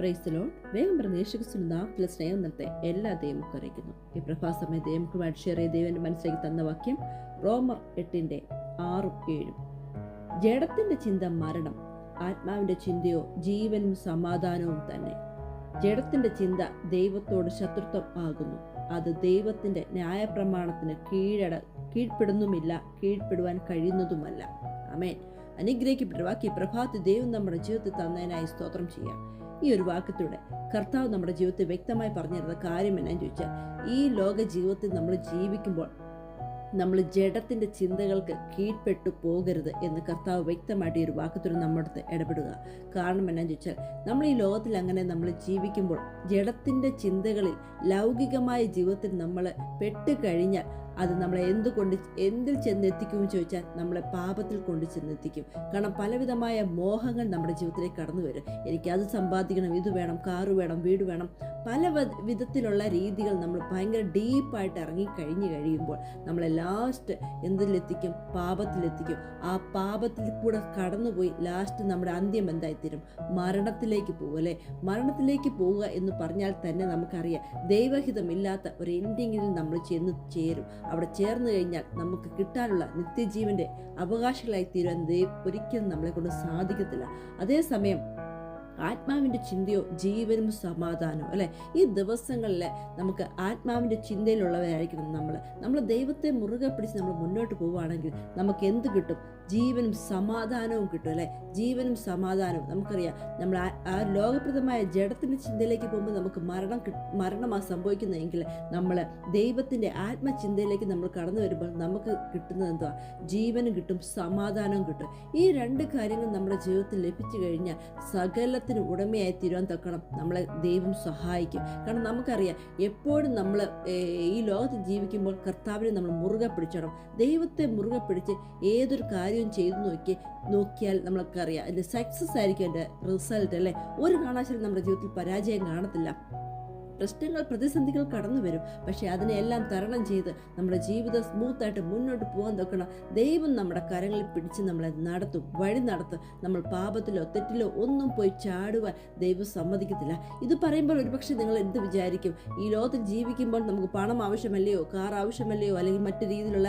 പ്രൈസലോൺ വേഗം പ്രതീക്ഷിക്കുന്ന നാമത്തിലെ സ്നേഹം നിർത്തെ എല്ലാ ദൈവമൊക്കെ അറിയിക്കുന്നു ഈ പ്രഭാസമയ ദൈവമുക്കുമായിട്ട് ഷെയർ ചെയ്ത് ദൈവന്റെ മനസ്സിലേക്ക് തന്ന വാക്യം റോമർ എട്ടിന്റെ ആറും ഏഴും. ജഡത്തിന്റെ ചിന്ത മരണം ആത്മാവിന്റെ ചിന്തയോ ജീവനും സമാധാനവും തന്നെ. ജഡത്തിന്റെ ചിന്ത ദൈവത്തോട് ശത്രുത്വം ആകുന്നു. അത് ദൈവത്തിന്റെ ന്യായപ്രമാണത്തിന് കീഴട കീഴ്പ്പെടുന്നുമില്ല കീഴ്പ്പെടുവാൻ കഴിയുന്നതുമല്ല. അമേൻ അനുഗ്രഹിക്കപ്പെട്ട വാക്ക് ഈ പ്രഭാതി ദൈവം നമ്മുടെ ജീവിതത്തിൽ തന്നതിനായി സ്തോത്രം ചെയ്യാം. ഈ ഒരു വാക്യത്തിലൂടെ കർത്താവ് നമ്മുടെ ജീവിതത്തിൽ വ്യക്തമായി പറഞ്ഞിരുന്ന കാര്യം എന്നാന്ന് ചോദിച്ചാൽ ഈ ലോക ജീവിതത്തിൽ നമ്മൾ ജീവിക്കുമ്പോൾ നമ്മൾ ജഡത്തിന്റെ ചിന്തകൾക്ക് കീഴ്പ്പെട്ടു പോകരുത് എന്ന് കർത്താവ് വ്യക്തമായിട്ട് ഈ ഒരു വാക്കത്തോട് നമ്മുടെ ഇടപെടുക. കാരണം എന്നാന്ന് ചോദിച്ചാൽ നമ്മൾ ഈ ലോകത്തിൽ അങ്ങനെ നമ്മൾ ജീവിക്കുമ്പോൾ ജഡത്തിന്റെ ചിന്തകളിൽ ലൗകികമായ ജീവിതത്തിൽ നമ്മൾ പെട്ട് കഴിഞ്ഞാൽ അത് നമ്മളെ എന്തുകൊണ്ട് എന്തിൽ ചെന്നെത്തിക്കുമെന്ന് ചോദിച്ചാൽ നമ്മളെ പാപത്തിൽ കൊണ്ട് ചെന്നെത്തിക്കും. കാരണം പലവിധമായ മോഹങ്ങൾ നമ്മുടെ ജീവിതത്തിലേക്ക് കടന്നു വരും. എനിക്ക് അത് സമ്പാദിക്കണം ഇത് വേണം കാറ് വേണം വീട് വേണം. പല വിധത്തിലുള്ള രീതികൾ നമ്മൾ ഭയങ്കര ഡീപ്പായിട്ട് ഇറങ്ങി കഴിഞ്ഞു കഴിയുമ്പോൾ നമ്മളെ ലാസ്റ്റ് എന്തിലെത്തിക്കും? പാപത്തിലെത്തിക്കും. ആ പാപത്തിൽ കൂടെ കടന്നുപോയി ലാസ്റ്റ് നമ്മുടെ അന്ത്യം എന്തായിത്തീരും? മരണത്തിലേക്ക് പോകും അല്ലേ? മരണത്തിലേക്ക് പോവുക എന്ന് പറഞ്ഞാൽ തന്നെ നമുക്കറിയാം ദൈവഹിതമില്ലാത്ത ഒരു എൻഡിങ്ങിൽ നമ്മൾ ചെന്ന് ചേരും. അവിടെ ചേർന്ന് കഴിഞ്ഞാൽ നമുക്ക് കിട്ടാനുള്ള നിത്യജീവന്റെ അവകാശികളായി തീരുവാൻ ഒരിക്കലും നമ്മളെ കൊണ്ട് സാധിക്കത്തില്ല. അതേസമയം ആത്മാവിന്റെ ചിന്തയോ ജീവനും സമാധാനവും അല്ലെ? ഈ ദിവസങ്ങളിൽ നമുക്ക് ആത്മാവിന്റെ ചിന്തയിലുള്ളവരായിരിക്കണം നമ്മൾ നമ്മൾ ദൈവത്തെ മുറുകെ പിടിച്ച് നമ്മൾ മുന്നോട്ട് പോവുകയാണെങ്കിൽ നമുക്ക് എന്ത് കിട്ടും? ജീവനും സമാധാനവും കിട്ടും അല്ലെ? ജീവനും സമാധാനവും. നമുക്കറിയാം നമ്മൾ ആ- ലോകപ്രദമായ ജഡത്തിന്റെ ചിന്തയിലേക്ക് പോകുമ്പോൾ നമുക്ക് മരണം മരണമാണ് സംഭവിക്കുന്നതെങ്കിൽ നമ്മൾ ദൈവത്തിന്റെ ആത്മചിന്തയിലേക്ക് നമ്മൾ കടന്നു വരുമ്പോൾ നമുക്ക് കിട്ടുന്നത് എന്തുവാ? ജീവനും കിട്ടും സമാധാനവും കിട്ടും. ഈ രണ്ട് കാര്യങ്ങൾ നമ്മുടെ ജീവിതത്തിൽ ലഭിച്ചു കഴിഞ്ഞാൽ സകലത്തിന് ഉടമയായി തീരുവാൻ തക്കണം നമ്മളെ ദൈവം സഹായിക്കും. കാരണം നമുക്കറിയാം എപ്പോഴും നമ്മൾ ഈ ലോകത്ത് ജീവിക്കുമ്പോൾ കർത്താവിനെ നമ്മൾ മുറുകെ പിടിച്ചണം. ദൈവത്തെ മുറുകെ പിടിച്ച് ഏതൊരു കാര്യവും ചെയ്തു നോക്കി നോക്കിയാൽ നമ്മൾക്കറിയാം. അതിന്റെ സക്സസ് ആയിരിക്കും അതിന്റെ റിസൾട്ട് അല്ലേ? ഒരു കാണാശാലും നമ്മുടെ ജീവിതത്തിൽ പരാജയം കാണത്തില്ല. പ്രശ്നങ്ങൾ പ്രതിസന്ധികൾ കടന്നു വരും. പക്ഷെ അതിനെല്ലാം തരണം ചെയ്ത് നമ്മുടെ ജീവിതം സ്മൂത്തായിട്ട് മുന്നോട്ട് പോകാൻ നോക്കണം. ദൈവം നമ്മുടെ കരങ്ങളിൽ പിടിച്ച് നമ്മളെ നടത്തും വഴി നടത്തും. നമ്മൾ പാപത്തിലോ തെറ്റിലോ ഒന്നും പോയി ചാടുവാൻ ദൈവം സമ്മതിക്കത്തില്ല. ഇത് പറയുമ്പോൾ ഒരുപക്ഷെ നിങ്ങൾ എന്ത് വിചാരിക്കും? ഈ ലോകത്തിൽ ജീവിക്കുമ്പോൾ നമുക്ക് പണം ആവശ്യമല്ലയോ കാർ ആവശ്യമല്ലയോ അല്ലെങ്കിൽ മറ്റു രീതിയിലുള്ള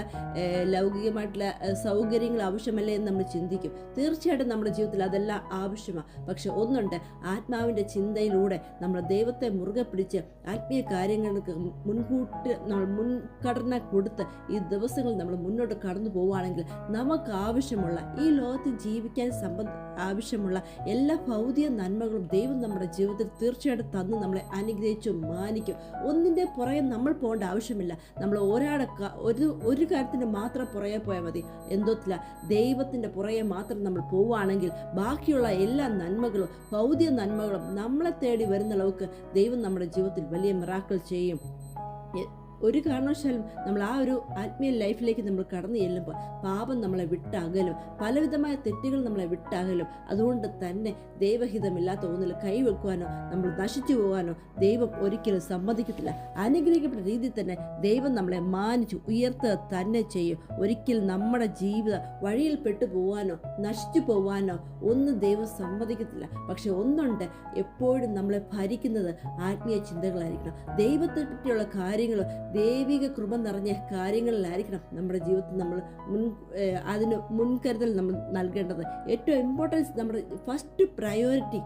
ലൗകികമായിട്ടുള്ള സൗകര്യങ്ങൾ ആവശ്യമല്ലേ എന്ന് നമ്മൾ ചിന്തിക്കും. തീർച്ചയായിട്ടും നമ്മുടെ ജീവിതത്തിൽ അതെല്ലാം ആവശ്യമാണ് പക്ഷെ ഒന്നുണ്ട് ആത്മാവിന്റെ ചിന്തയിലൂടെ നമ്മൾ ദൈവത്തെ മുറുകെ പിടിച്ച് ആത്മീയ കാര്യങ്ങൾക്ക് മുൻകൂട്ടി നമ്മൾ മുൻഗണന കൊടുത്ത് ഈ ദിവസങ്ങൾ നമ്മൾ മുന്നോട്ട് കടന്നു പോവുകയാണെങ്കിൽ നമുക്ക് ആവശ്യമുള്ള ഈ ലോകത്തിൽ ജീവിക്കാൻ സംബന്ധ ആവശ്യമുള്ള എല്ലാ ഭൗതിക നന്മകളും ദൈവം നമ്മുടെ ജീവിതത്തിൽ തീർച്ചയായിട്ടും തന്ന് നമ്മളെ അനുഗ്രഹിച്ചു മാനിക്കും. ഒന്നിന്റെ പുറകെ നമ്മൾ പോകേണ്ട ആവശ്യമില്ല. നമ്മൾ ഒരാളെ ഒരു ഒരു കാര്യത്തിന്റെ മാത്രം പുറകെ പോയാൽ മതി. എന്തോത്തില്ല ദൈവത്തിന്റെ പുറകെ മാത്രം നമ്മൾ പോവുകയാണെങ്കിൽ ബാക്കിയുള്ള എല്ലാ നന്മകളും ഭൗതിക നന്മകളും നമ്മളെ തേടി വരുന്ന അളവുക്ക് ദൈവം നമ്മുടെ ജീവിതത്തിൽ വലിയ മിറാക്കൾ ചെയ്യും. ഒരു കാരണവശാലും നമ്മൾ ആ ഒരു ആത്മീയ ലൈഫിലേക്ക് നമ്മൾ കടന്നു ചെല്ലുമ്പോൾ പാപം നമ്മളെ വിട്ടകലും പലവിധമായ തെറ്റുകൾ നമ്മളെ വിട്ടകലും അതുകൊണ്ട് തന്നെ ദൈവഹിതമില്ലാത്ത ഒന്നിൽ കൈവെക്കുവാനോ നമ്മൾ നശിച്ചു പോകാനോ ദൈവം ഒരിക്കലും സമ്മതിക്കത്തില്ല. അനുഗ്രഹിക്കപ്പെട്ട രീതിയിൽ തന്നെ ദൈവം നമ്മളെ മാനിച്ചു ഉയർത്തുക തന്നെ ചെയ്യും. ഒരിക്കലും നമ്മുടെ ജീവിതം വഴിയിൽ പെട്ടു പോകാനോ നശിച്ചു പോകാനോ ഒന്നും ദൈവം സമ്മതിക്കത്തില്ല. പക്ഷെ ഒന്നുണ്ട് എപ്പോഴും നമ്മളെ ഭരിക്കുന്നത് ആത്മീയ ചിന്തകളായിരിക്കണം. ദൈവത്തെ പറ്റിയുള്ള കാര്യങ്ങളും ദൈവിക കൃപ നിറഞ്ഞ കാര്യങ്ങളിലായിരിക്കണം നമ്മുടെ ജീവിതത്തിൽ നമ്മൾ മുൻ അതിന് മുൻകരുതൽ നമ്മൾ നൽകേണ്ടത്. ഏറ്റവും ഇമ്പോർട്ടൻസ് നമ്മുടെ ഫസ്റ്റ് പ്രയോറിറ്റി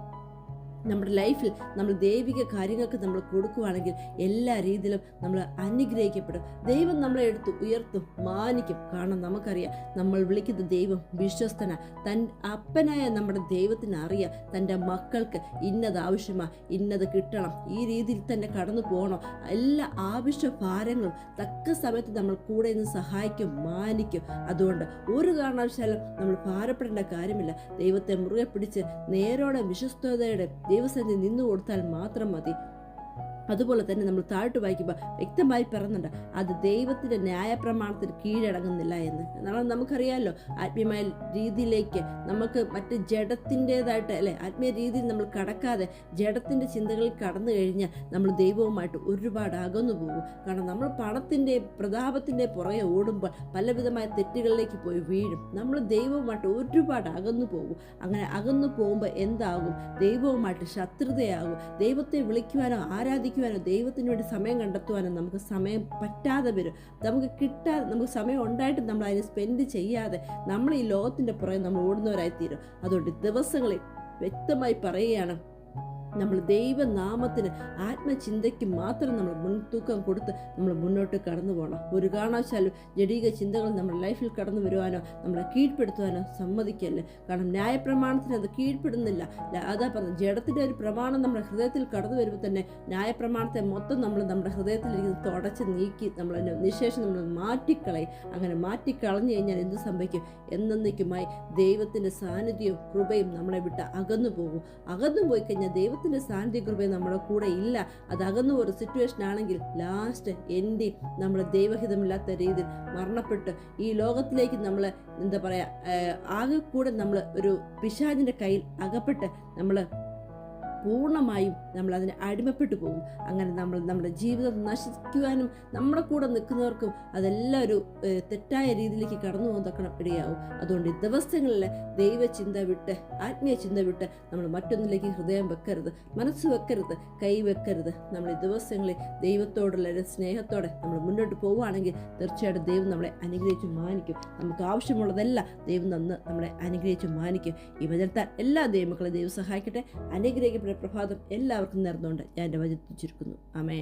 നമ്മുടെ ലൈഫിൽ നമ്മൾ ദൈവിക കാര്യങ്ങൾക്ക് നമ്മൾ കൊടുക്കുകയാണെങ്കിൽ എല്ലാ രീതിയിലും നമ്മൾ അനുഗ്രഹിക്കപ്പെടും. ദൈവം നമ്മളെ എടുത്ത് ഉയർത്തും മാനിക്കും. കാരണം നമുക്കറിയാം നമ്മൾ വിളിക്കുന്ന ദൈവം വിശ്വസ്തന. തൻ അപ്പനായ നമ്മുടെ ദൈവത്തിന് അറിയാം തന്റെ മക്കൾക്ക് ഇന്നത് ആവശ്യമാണ് ഇന്നത് കിട്ടണം ഈ രീതിയിൽ തന്നെ കടന്നു പോകണം. എല്ലാ ആവശ്യ ഭാരങ്ങളും തക്ക സമയത്ത് നമ്മൾ കൂടെ നിന്ന് സഹായിക്കും മാനിക്കും. അതുകൊണ്ട് ഒരു കാരണവശാലും നമ്മൾ ഭാരപ്പെടേണ്ട കാര്യമില്ല. ദൈവത്തെ മുറുകെ പിടിച്ച് നേരോടെ വിശ്വസ്തയോടെ ദൈവസന്നിധി നിന്നു കൊടുത്താൽ മാത്രം മതി. അതുപോലെ തന്നെ നമ്മൾ താഴ്ത്തു വായിക്കുമ്പോൾ വ്യക്തമായി പറയുന്നുണ്ട് അത് ദൈവത്തിന്റെ ന്യായപ്രമാണത്തിന് കീഴടങ്ങുന്നില്ല എന്ന്. കാരണം നമുക്കറിയാമല്ലോ ആത്മീയമായ രീതിയിലേക്ക് നമുക്ക് മറ്റ് ജഡത്തിന്റെതായിട്ട് അല്ലെ? ആത്മീയ രീതിയിൽ നമ്മൾ കടക്കാതെ ജഡത്തിന്റെ ചിന്തകളിൽ കടന്നു കഴിഞ്ഞാൽ നമ്മൾ ദൈവവുമായിട്ട് ഒരുപാട് അകന്നു പോകും. കാരണം നമ്മൾ പണത്തിന്റെ പ്രതാപത്തിന്റെ പുറകെ ഓടുമ്പോൾ പലവിധമായ തെറ്റുകളിലേക്ക് പോയി വീഴും. നമ്മൾ ദൈവവുമായിട്ട് ഒരുപാട് അകന്നു പോകും. അങ്ങനെ അകന്നു പോകുമ്പോൾ എന്താകും? ദൈവവുമായിട്ട് ശത്രുതയാകും. ദൈവത്തെ വിളിക്കുവാനോ ആരാധിക്കുവാനോ ദൈവത്തിന് വേണ്ടി സമയം കണ്ടെത്തുവാനോ നമുക്ക് സമയം പറ്റാതെ വരും. നമുക്ക് കിട്ടാതെ നമുക്ക് സമയം ഉണ്ടായിട്ട് നമ്മൾ അതിനെ സ്പെൻഡ് ചെയ്യാതെ നമ്മൾ ഈ ലോകത്തിന്റെ പുറകെ നമ്മൾ ഓടുന്നവരായി തീരും അതുകൊണ്ട് ദിവസങ്ങളിൽ വ്യക്തമായി പറയുകയാണ് നമ്മൾ ദൈവനാമത്തിന് ആത്മചിന്തയ്ക്ക് മാത്രം നമ്മൾ മുൻതൂക്കം കൊടുത്ത് നമ്മൾ മുന്നോട്ട് കടന്നു പോകണം. ഒരു കാരണവശാലും ജടീക ചിന്തകൾ നമ്മുടെ ലൈഫിൽ കടന്നു വരുവാനോ നമ്മളെ കീഴ്പ്പെടുത്തുവാനോ സമ്മതിക്കല്ല? കാരണം ന്യായപ്രമാണത്തിന് അത് കീഴ്പ്പെടുന്നില്ല. അതാ പറഞ്ഞു ജഡത്തിന്റെ ഒരു പ്രമാണം നമ്മുടെ ഹൃദയത്തിൽ കടന്നു വരുമ്പോൾ തന്നെ ന്യായപ്രമാണത്തെ മൊത്തം നമ്മൾ നമ്മുടെ ഹൃദയത്തിലിരിക്കുന്ന തുടച്ച് നീക്കി നമ്മൾ നിശേഷം നമ്മൾ മാറ്റിക്കളയും. അങ്ങനെ മാറ്റിക്കളഞ്ഞു കഴിഞ്ഞാൽ എന്ത് സംഭവിക്കും? എന്നേക്കുമായി ദൈവത്തിന്റെ സാന്നിധ്യവും കൃപയും നമ്മളെ വിട്ട് അകന്നു പോകും. അകന്നു പോയി കഴിഞ്ഞാൽ ദൈവത്തിന്റെ സാന്നിധ്യ കൃപ നമ്മുടെ കൂടെ ഇല്ല. അത് അകന്നു ഒരു സിറ്റുവേഷൻ ആണെങ്കിൽ ലാസ്റ്റ് എന്റെ നമ്മൾ ദൈവഹിതമില്ലാത്ത രീതിയിൽ മരണപ്പെട്ട് ഈ ലോകത്തിലേക്ക് നമ്മൾ എന്താ പറയുക ആകെ കൂടെ നമ്മൾ ഒരു പിശാചിന്റെ കയ്യിൽ അകപ്പെട്ട് നമ്മൾ പൂർണമായും നമ്മൾ അതിന് അടിമപ്പെട്ടു പോകും. അങ്ങനെ നമ്മൾ നമ്മുടെ ജീവിതം നശിക്കുവാനും നമ്മുടെ കൂടെ നിൽക്കുന്നവർക്കും അതെല്ലാം ഒരു തെറ്റായ രീതിയിലേക്ക് കടന്നു പോകുന്നതൊക്കെ ഇടയാവും. അതുകൊണ്ട് ഈ ദിവസങ്ങളിൽ ദൈവചിന്ത വിട്ട് ആത്മീയ ചിന്ത വിട്ട് നമ്മൾ മറ്റൊന്നിലേക്ക് ഹൃദയം വെക്കരുത് മനസ്സ് വെക്കരുത് കൈ വെക്കരുത്. നമ്മൾ ഈ ദിവസങ്ങളിൽ ദൈവത്തോടുള്ള ഒരു സ്നേഹത്തോടെ നമ്മൾ മുന്നോട്ട് പോവുകയാണെങ്കിൽ തീർച്ചയായിട്ടും ദൈവം നമ്മളെ അനുഗ്രഹിച്ച് മാനിക്കും. നമുക്ക് ആവശ്യമുള്ളതെല്ലാം ദൈവം തന്ന് നമ്മളെ അനുഗ്രഹിച്ച് മാനിക്കും. ഈ വചനത്താൽ എല്ലാ ദൈവമക്കളെ ദൈവം സഹായിക്കട്ടെ. അനുഗ്രഹിക്കപ്പെട്ട പ്രഭാതം എല്ലാവർക്കും നേർന്നുകൊണ്ട് ഞാൻ എന്റെ വചനത്തിൽ ചുരുക്കുന്നു. അമേ